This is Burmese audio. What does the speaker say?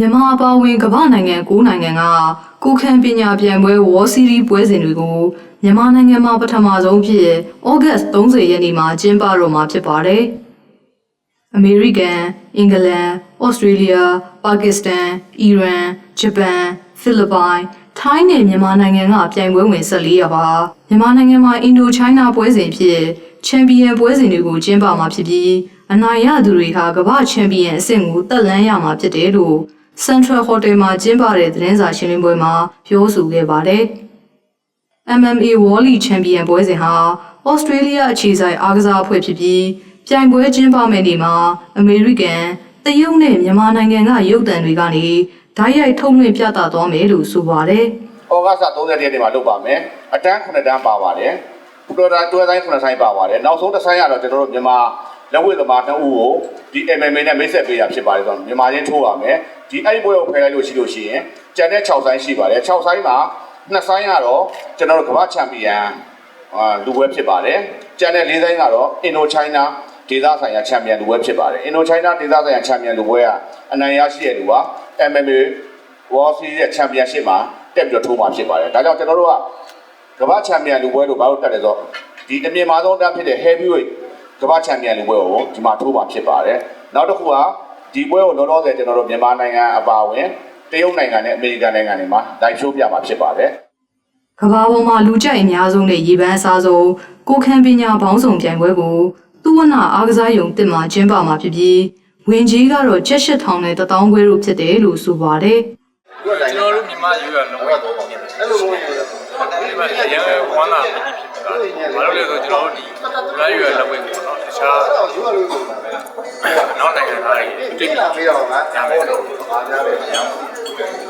မြန်မာအပါအဝင်ကမ္ဘာနိုင်ငံ9နိုင်ငံကကိုခန့်ပညာပြိုင်ပွဲဝေါ်စီရီပွဲစဉ်တွေကိုမြန်မာနိုင်ငံမှာပထမဆုံးဖြစ်ဩဂတ်30ရက်နေ့မှာကျင်းပတော့မှာဖြစ်ပါတယ်။အမေရိကန်၊အင်္ဂလန်၊ဩစတြေးလျ၊ပါကစ္စတန်၊အီရန်၊ဂျပန်၊ဖိလစ်ပိုင်၊ထိုင်းနဲ့မြန်မာနိုင်ငံကပြိုင်ပွဲဝင်14ရပါမြန်မာနိုင်ငံမှာအင်ဒိုချိုင်းနာပွဲစဉ်ဖြစ်ချန်ပီယံပွဲစဉ်တွေကိုကျင်းပမှာဖြစ်ပြီးအနိုင်ရသူတွေဟာကမ္ဘာချန်ပီယံအဆင့်ကိုတက်လှမ်းရမှာဖြစ်တယ်လို့ Central Hotel မှာကျင်းပတဲ့သတင်းစာရှင်းလင်းပွဲမှာပြောဆိုခဲ့ပါတယ်။ MMA World Champion ပွဲစဉ်ဟာဩစတြေးလျအခြေစိုက်အားကစားအဖွဲ့ဖြစ်ပြီးပြိုင်ပွဲကျင်းပမယ့်နေ့မှာအမေရိကန်၊တရုတ်နဲ့မြန်မာနိုင်ငံကရုပ်သံတွေကနေဓာတ်ရိုက်ထုတ်လွှင့်ပြသသွားမယ်လို့ဆိုပါတယ်။ဩဂတ်စ်30ရက်နေ့မှာလုပ်ပါမယ်အတန်း9တန်းပါပါတယ်တွဲတိုင်းတွဲတိုင်း9ဆိုင်ပါပါတယ်နောက်ဆုံးတစ်ဆိုင်ကတော့ကျွန်တော်တို့မြန်မာလက်ဝှေ့သမား2ဦးကိုဒီ MMA နဲ့မိတ်ဆက်ပေးတာဖြစ်ပါတယ်ဆိုတော့မြန်မာချင်းထိုးပါမယ် ဒီအဲ့ဒီပွဲကိုဖယ်လိုက်လို့ရှိလို့ရှိရင်ကျန်တဲ့6ဆိုင်ရှိပါတယ်6ဆိုင်မှာနှစ်ဆိုင်ကတော့ကျွန်တော်တို့ကမ္ဘာချန်ပီယံအာလူပွဲဖြစ်ပါတယ်ကျန်တဲ့၄ဆိုင်ကတော့အင်ဒိုချိုင်းနာဒေသဆိုင်ရာချန်ပီယံလူပွဲဖြစ်ပါတယ်အင်ဒိုချိုင်းနာဒေသဆိုင်ရာချန်ပီယံလူပွဲကအနိုင်ရရှိတဲ့လူက MMA World Series ရဲ့ချန်ပီယံရှစ်မှာတက်ပြီးတော့ထိုးမှာဖြစ်ပါတယ်ဒါကြောင့်ကျွန်တော်တို့ကကမ္ဘာချန်ပီယံလူပွဲလို့ဘာလို့တက်လဲဆိုတော့ဒီအမြင့်မားဆုံးတက်ဖြစ်တဲ့ heavyweight ကမ္ဘာချန်ပီယံလူပွဲကိုဒီမှာထိုးမှာဖြစ်ပါတယ်နောက်တစ်ခုက ဒီပွဲကိုလောလောဆယ်ကျွန်တော်တို့မြန်မာနိုင်ငံအပါအဝင်တရုတ်နိုင်ငံနဲ့အမေရိကန်နိုင်ငံတွေမှာ live show ပြမှာဖြစ်ပါတယ်ကမ္ဘာပေါ်မှာလူကြိုက်အများဆုံးနဲ့ရေပန်းအစားဆုံးကိုခန့်ပညာဘောင်းဆောင်ပြိုင်ပွဲကိုသူဝနာအားကစားယုံတစ်မှာကျင်းပမှာဖြစ်ပြီးဝင်ကြီးကတော့ကျက်ရှစ်ထောင်နဲ့တထောင်ခွဲလို့ဖြစ်တယ်လို့ဆိုပါတယ်ကျွန်တော်တို့မြန်မာယူရလုံးဝတော့ဖြစ်တယ်အဲ့လိုမျိုးဒီမှာရန်ဝမ်းသာပြည်ဖြစ်တာဘာလို့လဲဆိုကျွန်တော်တို့ဒီမြန်မာယူရလက်ဝဲကို တော့တခြားနောက်နိုင်ငံသားတွေတွေ့ပြီးမေးတော့ငါညာမယ်လို့အားများတယ်